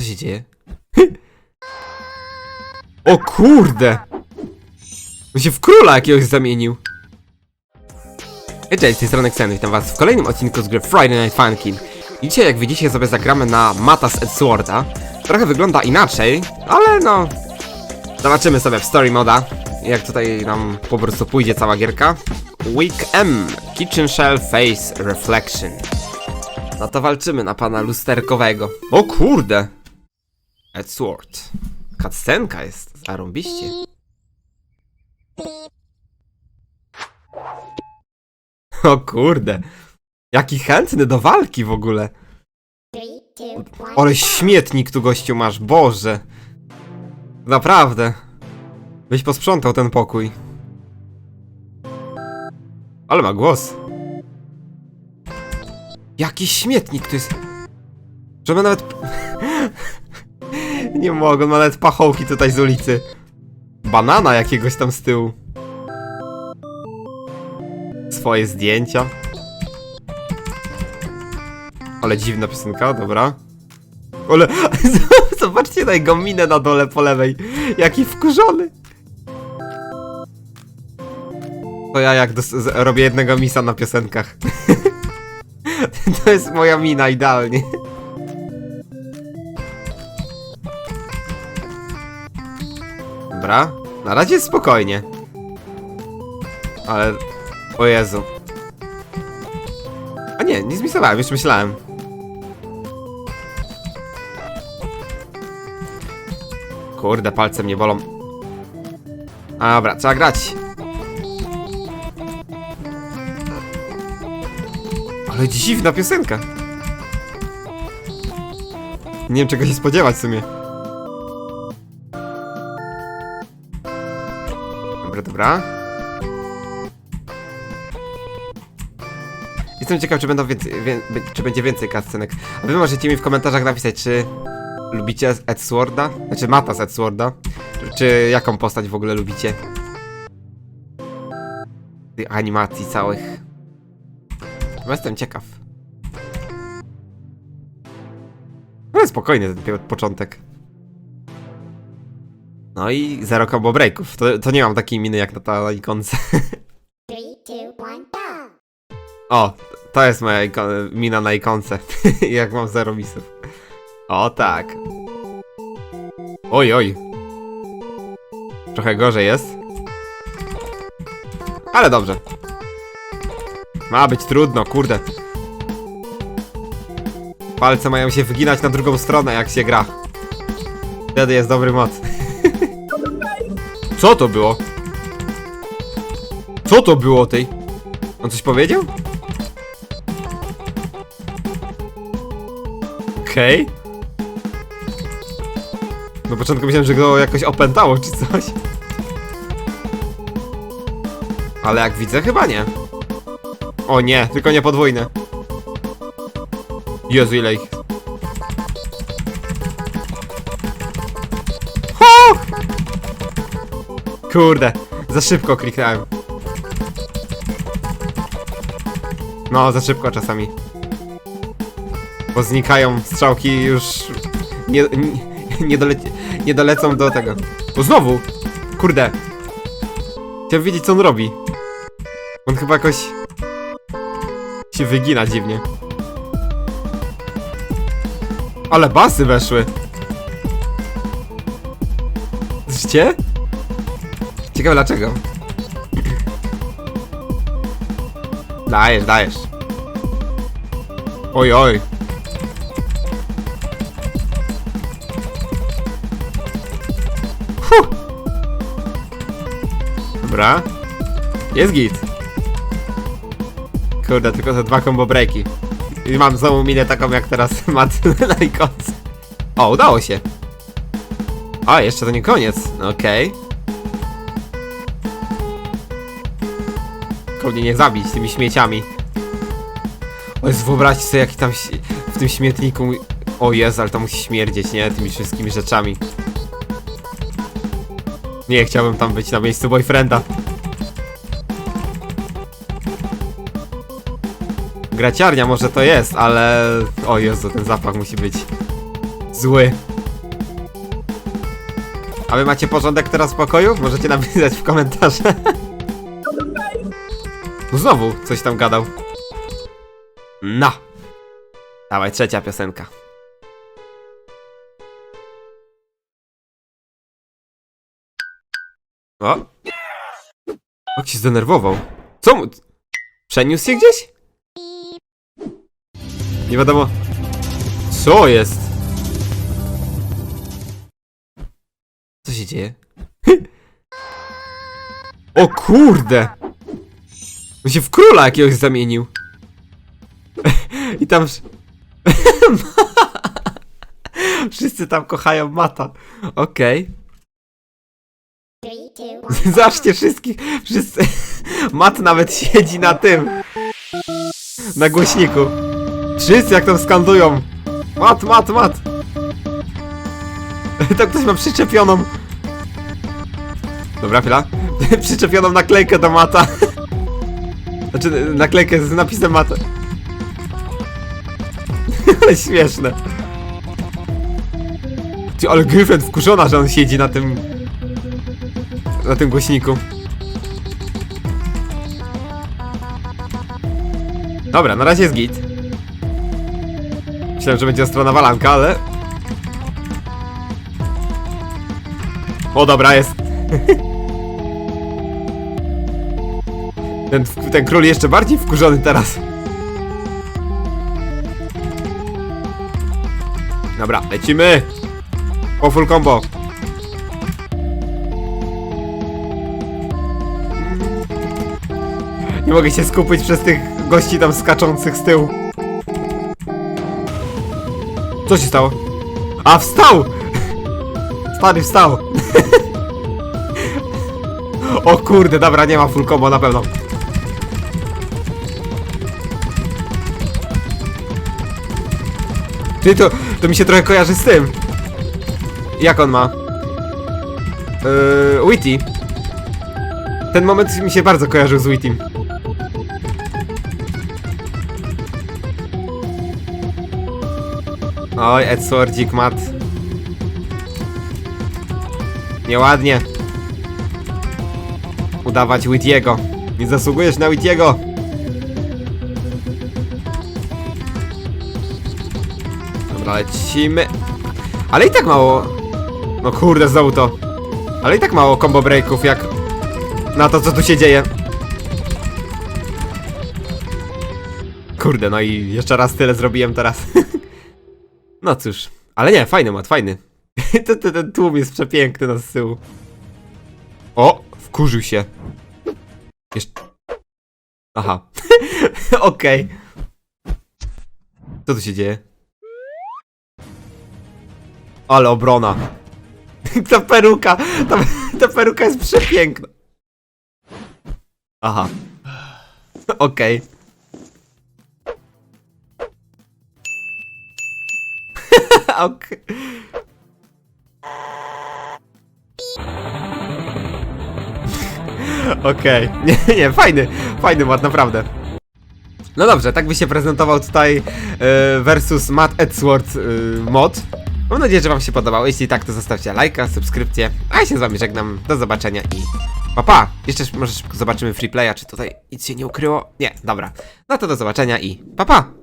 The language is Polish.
Co się dzieje? o kurde! On się w króla jakiegoś zamienił. Hej, cześć, z tej strony Xen, witam was w kolejnym odcinku z gry Friday Night Funkin'. I dzisiaj, jak widzicie, sobie zagramy na Matas Edsworda. Trochę wygląda inaczej, ale no... Zobaczymy sobie w story moda, jak tutaj nam po prostu pójdzie cała gierka. Week M, Kitchen Shell Face Reflection. No to walczymy na pana lusterkowego. O kurde! Edsword. Cutscenka jest, zarąbiście. O kurde. Jaki chętny do walki w ogóle. Ale śmietnik tu gościu masz, Boże. Naprawdę. Byś posprzątał ten pokój. Ale ma głos. Jaki śmietnik to jest. Że ma nawet... Nie mogę, ma nawet pachołki tutaj z ulicy. Banana jakiegoś tam z tyłu. Swoje zdjęcia. Ale dziwna piosenka, dobra. Ale zobaczcie na jego minę na dole po lewej. Jaki wkurzony. To ja jak robię jednego misa na piosenkach. to jest moja mina idealnie. Dobra, na razie jest spokojnie. Ale... O Jezu. A nie, nie zmisowałem, już myślałem. Kurde, palce mnie bolą. Dobra, trzeba grać. Ale dziwna piosenka. Nie wiem czego się spodziewać w sumie. Dobra, dobra. Jestem ciekaw, czy będą więcej, wie, czy będzie więcej cutscenek. A wy możecie mi w komentarzach napisać, czy lubicie Edsworda? Znaczy Mata z Edsworda? Czy, czy jaką postać w ogóle lubicie? Tych animacji całych. Jestem ciekaw. No spokojny ten początek. No i zero combo breaków. To, to nie mam takiej miny jak na ta ikonce. Three, two, one, go! O, to jest moja iko- mina na ikonce. jak mam zero misów. O tak. Oj, oj. Trochę gorzej jest. Ale dobrze. Ma być trudno, kurde. Palce mają się wyginać na drugą stronę, jak się gra. Wtedy jest dobry moc. Co to było? Co to było tej? On coś powiedział? Okej. Na początku myślałem, że go jakoś opętało czy coś. Ale jak widzę, chyba nie. O nie, tylko nie podwójne. Jezu, ile ich. Kurde, za szybko kliknąłem. No, za szybko czasami. Bo znikają strzałki już nie, nie, nie, doleci, nie dolecą do tego. O, znowu! Kurde. Chciałem wiedzieć, co on robi. On chyba jakoś się wygina dziwnie. Ale basy weszły. Słyszycie? Ciekawe dlaczego. Dajesz, dajesz. Oj, oj. Huh. Dobra. Jest git. Kurde, tylko te dwa combo. I mam znowu minę taką jak teraz mat na ikonce. O, udało się. A, jeszcze to nie koniec. Okej. Tylko mnie nie zabić tymi śmieciami. O Jezu, wyobraźcie sobie jaki tam w tym śmietniku... O Jezu, ale to musi śmierdzieć, nie? Tymi wszystkimi rzeczami. Nie, chciałbym tam być na miejscu boyfrienda. Graciarnia może to jest, ale... O Jezu, ten zapach musi być. Zły. A wy macie porządek teraz w pokoju? Możecie napisać w komentarze. No znowu coś tam gadał. No. Dawaj, trzecia piosenka. O. Jak się zdenerwował. Co mu... Przeniósł się gdzieś? Nie wiadomo. Co jest? Co się dzieje? o kurde! On się w króla jakiegoś zamienił. I tam... wsz- Wszyscy tam kochają Mata. Okej. One. Zobaczcie wszystkich, wszyscy. Mat nawet siedzi na tym. Na głośniku. Wszyscy jak tam skandują. Mat, mat, mat. To ktoś ma przyczepioną. Dobra, chwila. Przyczepioną naklejkę do mata. Znaczy naklejkę z napisem mata. Ale śmieszne. Ty, ale Gryfem wkurzona, że on siedzi na tym na tym głośniku. Dobra, na razie jest git. Myślałem, że będzie ostra nawalanka, ale... O, dobra, jest. Ten, ten król jeszcze bardziej wkurzony teraz. Dobra, lecimy. O, full combo. Nie mogę się skupić przez tych gości tam skaczących z tyłu. Co się stało? A, wstał! Stary wstał! o kurde, dobra, nie ma full combo na pewno. Ty, to, to mi się trochę kojarzy z tym. Jak on ma? Yy, Witty. Ten moment mi się bardzo kojarzył z Wittym. Oj, Edswordzik mat. Nieładnie. Udawać Whittiego. Nie zasługujesz na Whittiego. Lecimy. Ale i tak mało. No kurde, znowu to. Ale i tak mało combo breaków jak na to, co tu się dzieje. Kurde, no i jeszcze raz tyle zrobiłem teraz. no cóż, ale nie, fajny mat, fajny. ten, ten, ten tłum jest przepiękny na z tyłu. O, wkurzył się. Jeszcze... Aha. Okej. Co tu się dzieje? Ale obrona. ta peruka, ta, ta peruka jest przepiękna. Aha. Okej. Okej. Okej. Nie, nie, fajny, fajny mod, naprawdę. No dobrze, tak by się prezentował tutaj e, versus Matt Edgeworth e, mod. Mam nadzieję, że wam się podobało. Jeśli tak, to zostawcie lajka, subskrypcję. A ja się z wami żegnam. Do zobaczenia i pa pa! Jeszcze sz- może zobaczymy freeplaya, czy tutaj nic się nie ukryło. Nie, dobra. No to do zobaczenia i pa pa!